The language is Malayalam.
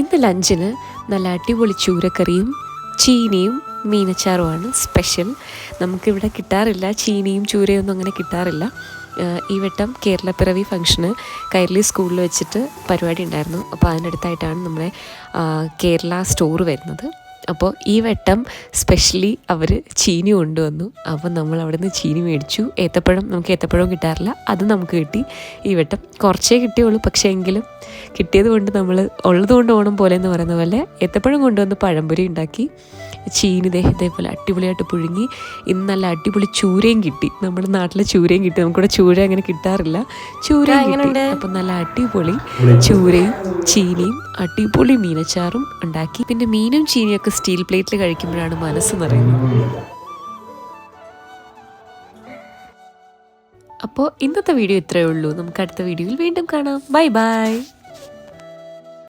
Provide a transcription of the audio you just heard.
ഇന്ന് ലഞ്ചിന് നല്ല അടിപൊളി ചൂരക്കറിയും ചീനിയും മീനച്ചാറുമാണ് സ്പെഷ്യൽ. നമുക്കിവിടെ കിട്ടാറില്ല ചീനിയും ചൂരയും ഒന്നും അങ്ങനെ കിട്ടാറില്ല. ഈ വട്ടം കേരളപ്പിറവി ഫംഗ്ഷന് കൈരളി സ്കൂളിൽ വെച്ചിട്ട് പരിപാടി ഉണ്ടായിരുന്നു. അപ്പോൾ അതിനടുത്തായിട്ടാണ് നമ്മുടെ കേരള സ്റ്റോർ വരുന്നത്. അപ്പോൾ ഈ വട്ടം സ്പെഷ്യലി അവർ ചീനി കൊണ്ടുവന്നു. അപ്പോൾ നമ്മൾ അവിടെ നിന്ന് ചീനി മേടിച്ചു. ഏത്തപ്പഴം നമുക്ക് ഏത്തപ്പഴവും കിട്ടാറില്ല. അത് നമുക്ക് കിട്ടി. ഈ വട്ടം കുറച്ചേ കിട്ടിയുള്ളൂ. പക്ഷേ എങ്കിലും കിട്ടിയത് കൊണ്ട് നമ്മൾ ഉള്ളതുകൊണ്ട് ഓണം പോലെ എന്ന് പറയുന്ന പോലെ ഏത്തപ്പഴം കൊണ്ടുവന്ന് പഴംപൊരി ഉണ്ടാക്കി. ചീനി ദേഹത്തെ ഇതേപോലെ അടിപൊളിയായിട്ട് പുഴുങ്ങി. ഇന്ന് നല്ല അടിപൊളി ചൂരയും കിട്ടി. നമ്മുടെ നാട്ടിലെ ചൂരയും കിട്ടി. നമുക്കിവിടെ ചൂര അങ്ങനെ കിട്ടാറില്ല. ചൂരയും കിട്ടി. അപ്പം നല്ല അടിപൊളി ചൂരയും ചീനിയും അടിപൊളി മീനച്ചാറും ഉണ്ടാക്കി. പിന്നെ മീനും ചീനിയും ഒക്കെ സ്റ്റീൽ പ്ലേറ്റിൽ കഴിക്കുമ്പോഴാണ് മനസ്സ് നിറയുന്നത്. അപ്പോൾ ഇന്നത്തെ വീഡിയോ ഇത്രയേ ഉള്ളൂ. നമുക്ക് അടുത്ത വീഡിയോയിൽ വീണ്ടും കാണാം. Bye bye.